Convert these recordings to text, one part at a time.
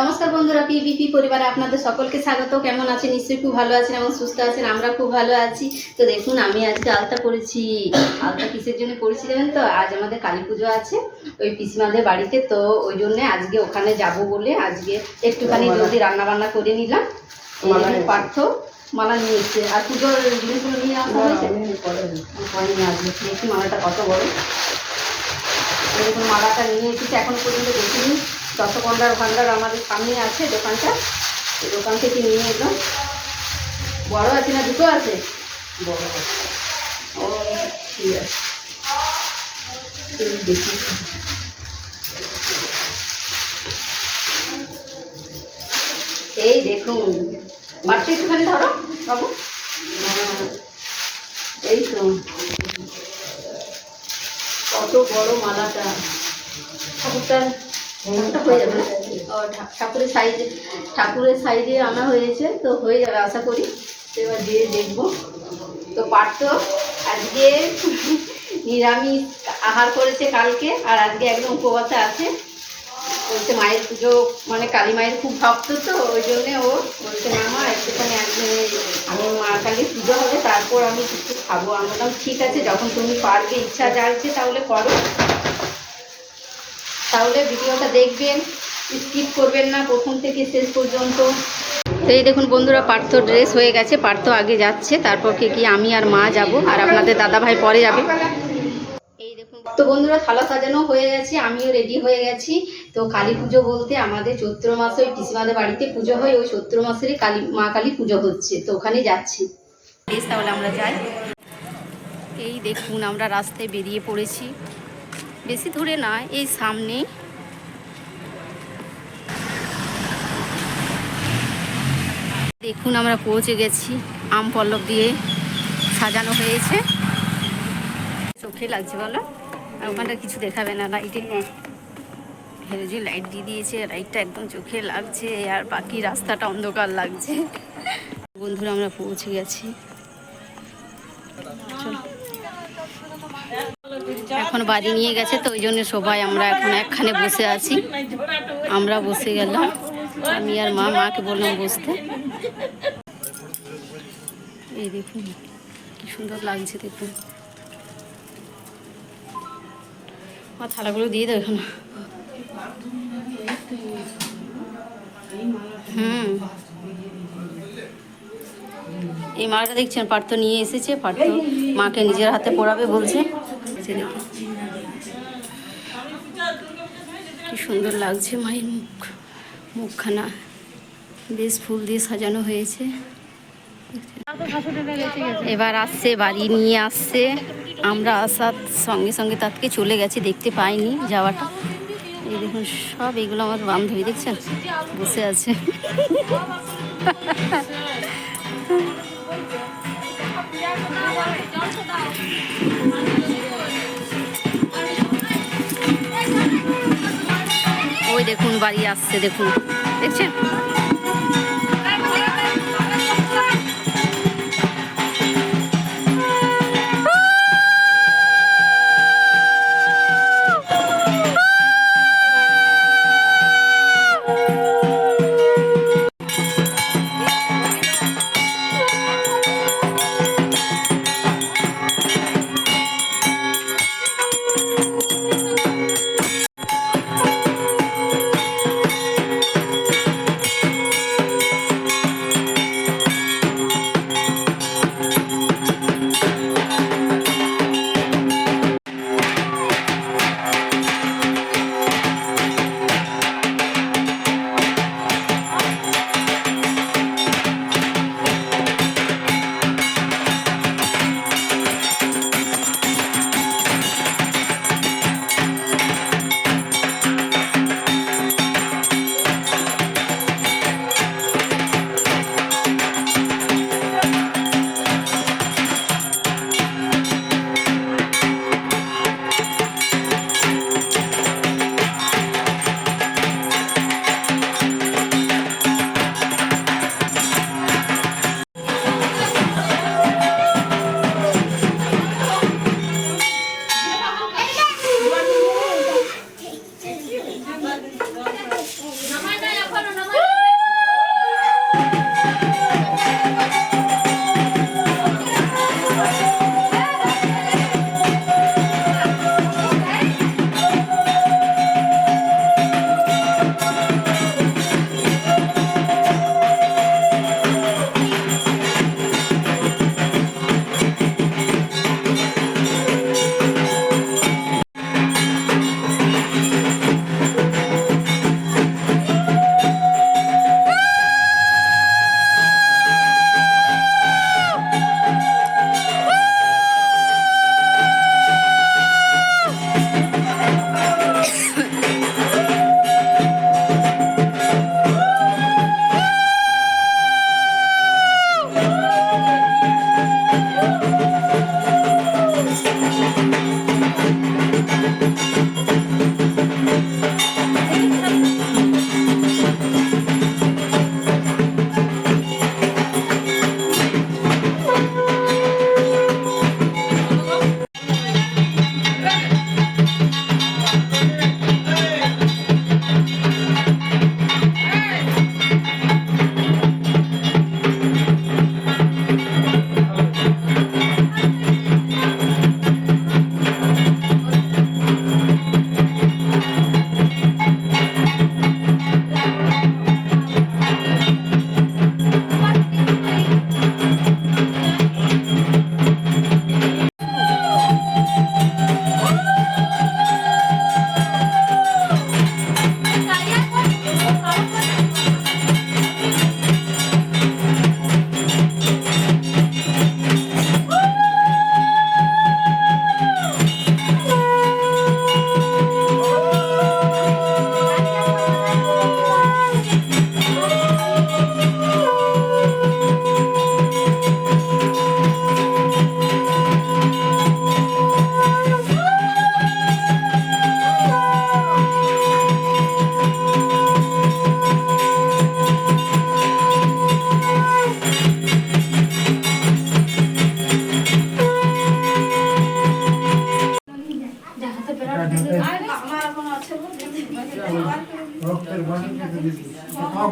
নমস্কার বন্ধুরা পিবিপি পরিবারে আপনাদের সকলকে স্বাগত। কেমন আছেন? নিশ্চয়ই খুব ভালো আছেন এবং সুস্থ আছেন। আমরা খুব ভালো আছি। তো দেখুন আমি আজকে আলতা পড়েছি আলতা কিসের জন্য পড়েছি জানেন তো? আজ আমাদের কালী পুজো আছে ওই পিসিমাদের বাড়িতে। তো ওই জন্যে আজকে ওখানে যাব বলে আজকে একটুখানি জলদি রান্না বান্না করে নিলাম। নিয়েছে। পার্থ মালা নিয়ে এসছে। আর পুজোর জিনিসগুলো নিয়ে আসা হয়েছে? মালাটা কত বড়। মালাটা নিয়ে এসেছি এখনও পর্যন্ত দেখিনি। দশকন্ডার ভান্ডার আমাদের সামনে আছে দোকানটা। এই দোকান থেকে নিয়ে এলাম। বড় আছে না দুটো আছে? বড় ও, ঠিক আছে। দেখি। এই দেখুন। মাঠটা একটুখানি ধরো, বাবু? এই তো। কত বড় মালাটা। ঠাকুরটা ঠাকুরের সাইজে ঠাকুরের সাইজে আনা হয়েছে, তো হয়ে যাবে আশা করি। এবার দিয়ে দেখব। তো পারত আজকে নিরামিষ আহার করেছে কালকে, আর আজকে একদম উপবাসে আছে। বলছে মায়ের পুজো মানে কালী মায়ের খুব ভক্ত তো, ওই জন্যে ও বলছে মামা একটুখানি আজকে আমি মা কালীর পুজো হবে, তারপর আমি কিছু খাব। আমি বললাম, ঠিক আছে, যখন তুমি পারবে, ইচ্ছা জাগছে তাহলে করো। তাহলে ভিডিওটা দেখবেন স্কিপ করবেন না, প্রথম থেকে শেষ পর্যন্ত। তো এই দেখুন বন্ধুরা, পার্থ ড্রেস হয়ে গেছে, পার্থ আগে যাচ্ছে, তারপর কে কি আমি আর মা যাব, আর আপনাদের দাদা ভাই পরে যাবে। এই দেখুন, তো বন্ধুরা, থালা সাজানো হয়ে গেছে, আমিও রেডি হয়ে গেছি। তো কালী পুজো বলতে আমাদের চৈত্র মাসে ওই পিসিমাদের বাড়িতে পুজো হয়, ওই চৈত্র মাসেরই কালী, মা কালী পুজো হচ্ছে, তো ওখানে যাচ্ছি। তাহলে আমরা যাই। এই দেখুন, আমরা রাস্তায় বেরিয়ে পড়েছি। বেশি দূরে না, এই সামনেই। দেখুন আমরা পৌঁছে গেছি, আম পল্লব দিয়ে সাজানো হয়েছে। চোখে লাগছে বলো? আর ওখানটা কিছু দেখাবে না লাইটে হেরেজি লাইট দিয়ে দিয়েছে লাইটটা একদম চোখে লাগছে, আর বাকি রাস্তাটা অন্ধকার লাগছে। বন্ধুরা, আমরা পৌঁছে গেছি। এখন বাড়ি নিয়ে গেছে, তো ওই জন্য সবাই আমরা এখন একখানে বসে আছি। আমরা বসে গেলাম, আমি আর মা, মাকে বললাম বসতে। এই দেখুন, কি সুন্দর লাগছে দেখুন। মা, থালাগুলো দিয়ে দাও এখানে। হুম। এই মালাটা দেখছেন, পার্থ নিয়ে এসেছে, পার্থ মাকে নিজের হাতে পড়াবে বলছে এই দেখুন। কি সুন্দর লাগছে মায়ের মুখ, মুখখানা। বেশ ফুল দিয়ে সাজানো হয়েছে। এবার আসছে, বাড়ি নিয়ে আসছে। আমরা আসার সঙ্গে সঙ্গে তাকে চলে গেছে, দেখতে পাইনি যাওয়াটা। এই দেখুন, সব এগুলো আমার বান্ধবী, দেখছেন? বসে আছে। দেখুন বাড়ি আসছে দেখুন। দেখছেন?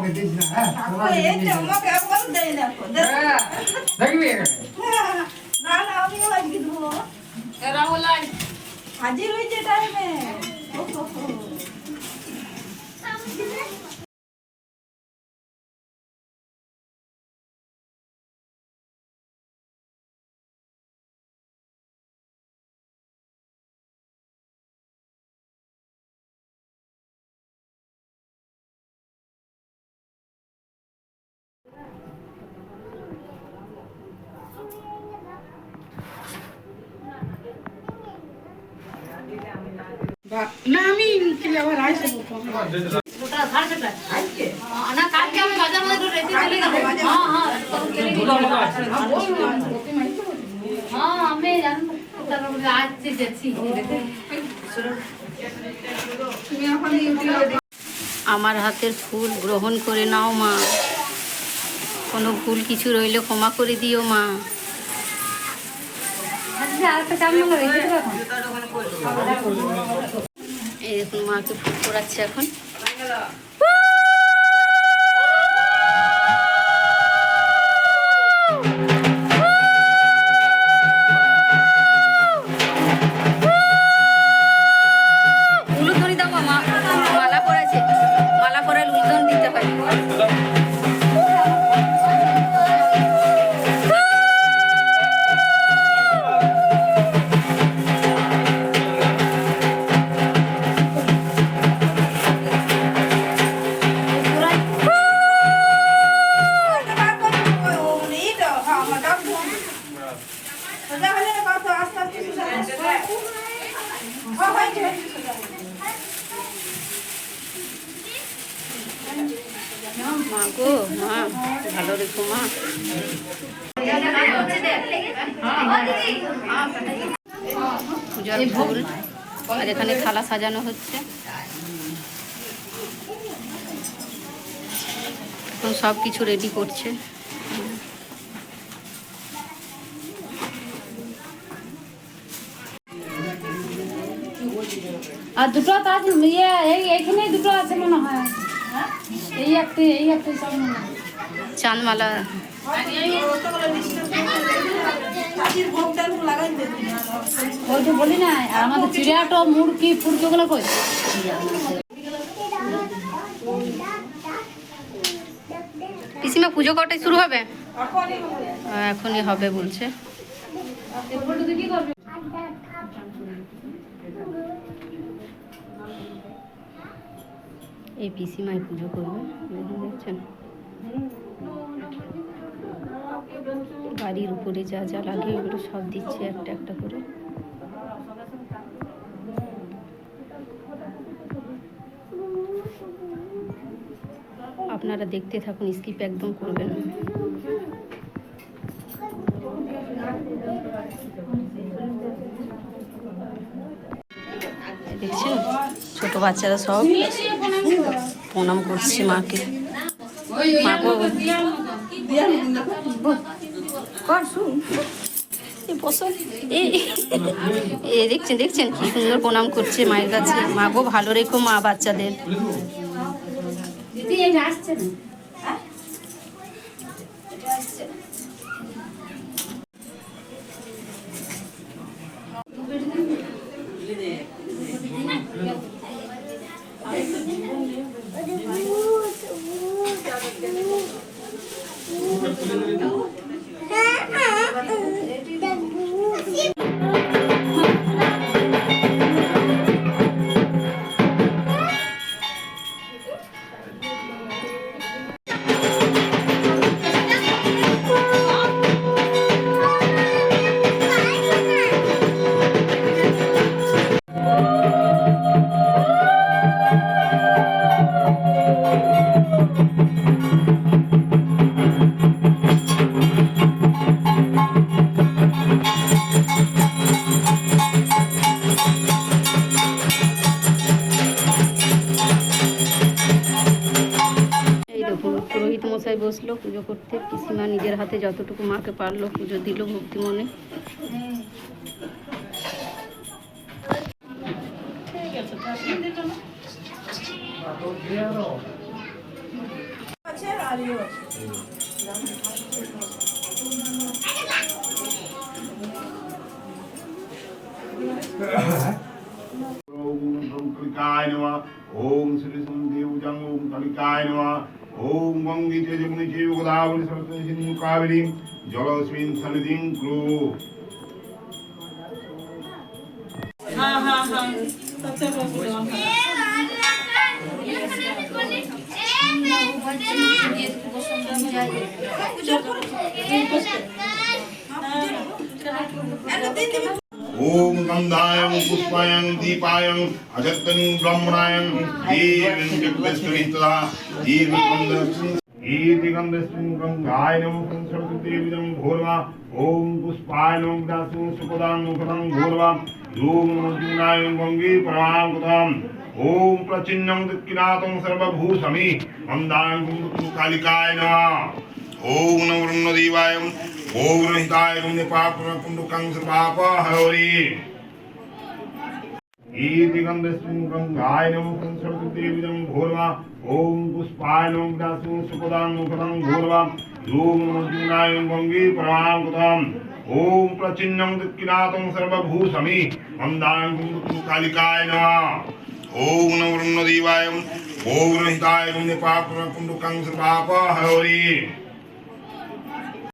పెట్టించిన না আমি আবার আসব না কালকে আমি বাজার মধ্যে রেখে চলে যাব হ্যাঁ হ্যাঁ তখন চলে গেছি। হ্যাঁ আমি জানো তারপরে যাচ্ছি আমার হাতের ফুল গ্রহণ করে নাও মা কোনো ভুল কিছু রইলে ক্ষমা করে দিও মা। এই দেখুন মাকে ফুল করাচ্ছে এখন। মা গো মা ভালো রেখো মা। পূজার ফুল আর এখানে থালা সাজানো হচ্ছে। এখন সব কিছু রেডি করছে। আর দুটো তাজ ইয়ে এখানে দুটো আছে মনে হয় এই একটা এই একটা সব মনে হয় চাঁদমালা ওই তো বলি না আর আমাদের চিড়িয়াটো মুরগি ফুরকি ওগুলো কই? পিসিমা পুজো কটায় শুরু হবে? এখনই হবে। বলছে। এই পিসিমাই পুজো করবে, দেখুন, দেখছেন? বাড়ির উপরে যা যা লাগে ওগুলো সব দিচ্ছে একটা একটা করে। আপনারা দেখতে থাকুন, স্কিপ একদম করবেন না। দেখছেন? ছোট বাচ্চারা সব প্রণাম করছি মাকে। এই দেখছেন দেখছেন কি সুন্দর প্রণাম করছে মায়ের কাছে। মা গো ভালো রেখো মা বাচ্চাদের। Спасибо. করতে। পিসিমা নিজের হাতে যতটুকু মাকে পারল পুজো দিল ভক্তি মনে। ওম শ্রী সন্দেহ ওম কালিকায় নেওয়া ॐ वङ्गिते जमुनिचे गोदावरि सरस्वती सिन्धु कावेरी जलस्मिन् सन्निधिं कुरु हाँ हाँ ओम गंधायं पुष्पायं दीपायं अजत्तं ब्रह्मणायं देवीं जगदस्वरितला दीर्घकन्दस्मिन् ईदिगन्धस्मिन् गङ्गाय नमः सरस्वतीविदं भूर्वा ॐ पुष्पाय नमः दासु सुपदां मुखदं भूर्वा ॐ नमोजुनाय गङ्गे परमाङ्कुतम् ॐ प्रचिन्नं दक्षिणातं सर्वभूषमि मन्दायं कालिकाय नमः ओम नमो देवाय ओम हिताय गुण्य पाप पुण्डकं पापहरि ईदिगन्धस्मिन् गङ्गाय नमः सरस्वतीदेवीदं घोरवा ॐ पुष्पाय नमः दासु सुपदां मुखदं घोरवा ॐ मञ्जुनाय गङ्गे प्रणाम कृतम् ॐ प्रचिन्नं दिक्किनातं सर्वभूषमि मन्दां कालिकाय नमः ॐ नमो नदीवाय ॐ हिताय गुण्य पाप पुण्डकं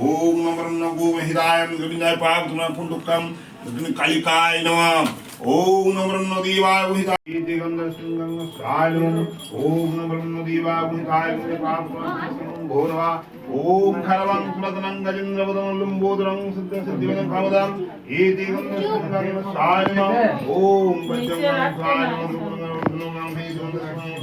ओम नमः नगो हिदाय गोविंदाय पाप तुम पुंडुकम कालिकाय नमः ओम नमः देवाय हिदाय दिगंध सिंगं साय नमः ओम नमः देवाय हिदाय पाप तुम भोरवा ओम खरवं कुलतनं गजेन्द्रवदनं लंबोदरं सिद्ध सिद्धिवदं कामदं ये दिगंध सिंगं साय नमः ओम पंचमं साय नमः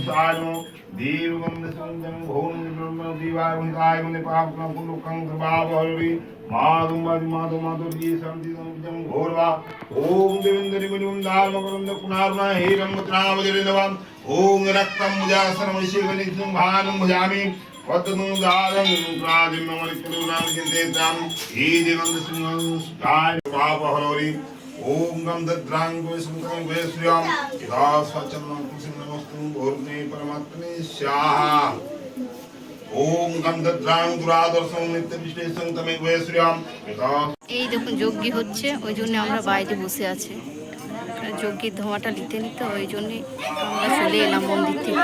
साय नमः देवगम निसंजम घोन ब्रह्म दिवाय वंताय मन पाप न पुण्य कंग भाव हरि माधुम माधु माधु जी समति संजम घोरवा। ओम देवेंद्र गुणम दाल मकरम पुनार्मा हे रंगत्राव जरिनवम ओम रक्तम मुजासनम शिवनि संभानम भजामि पद्मदारं राजमलितुनां चिन्तयतां हे देवन्दसिंहं स्काय पापहरोरि। ॐ गं दद्रां गोविष्णुं गोविष्णुं यदा स्वचनं कुसुम भोर्ने परमात्मने स्वाहा ओम गंधद्रां दुरादर्शं नित्य विश्लेषं तमे गोश्रियं यदा এই দেখুন যজ্ঞি হচ্ছে ওই জন্য আমরা বাইরে বসে আছি যজ্ঞির ধোঁয়াটা নিতে নিতে ওই জন্যে আমরা চলে এলাম মন্দির থেকে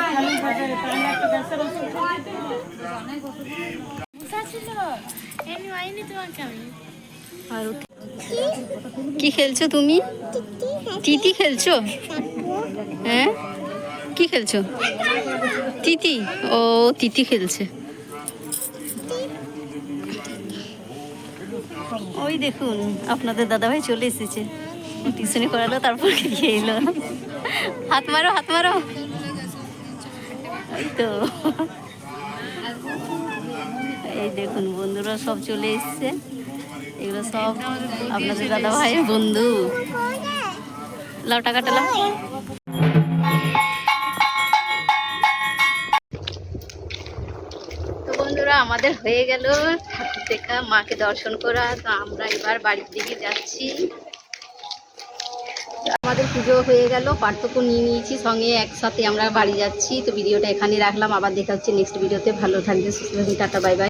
আর ও- কি খেলছো তুমি তিতি খেলছো হ্যাঁ কি খেলছো? তিতি? ও, তিতি খেলছে। ওই দেখুন, আপনাদের দাদাভাই চলে এসেছে। টিউশনি করালো, তারপর খেয়ে এলো। হাত মারো হাত মারো। তো। এই দেখুন, বন্ধুরা সব চলে এসছে। এগুলো সব আপনাদের দাদা ভাইয়ের বন্ধু। লাও টাকাটা লাও। আমাদের হয়ে গেল ঠাকুর দেখা মাকে দর্শন করা। তো আমরা এবার বাড়ির দিকে যাচ্ছি। আমাদের পুজো হয়ে গেল, পার্থক্য নিয়ে নিয়েছি, সঙ্গে একসাথে আমরা বাড়ি যাচ্ছি। তো ভিডিওটা এখানে রাখলাম, আবার দেখা হচ্ছে নেক্সট ভিডিওতে। ভালো থাকবে সুস্থ থাকবে টাটা বাই বাই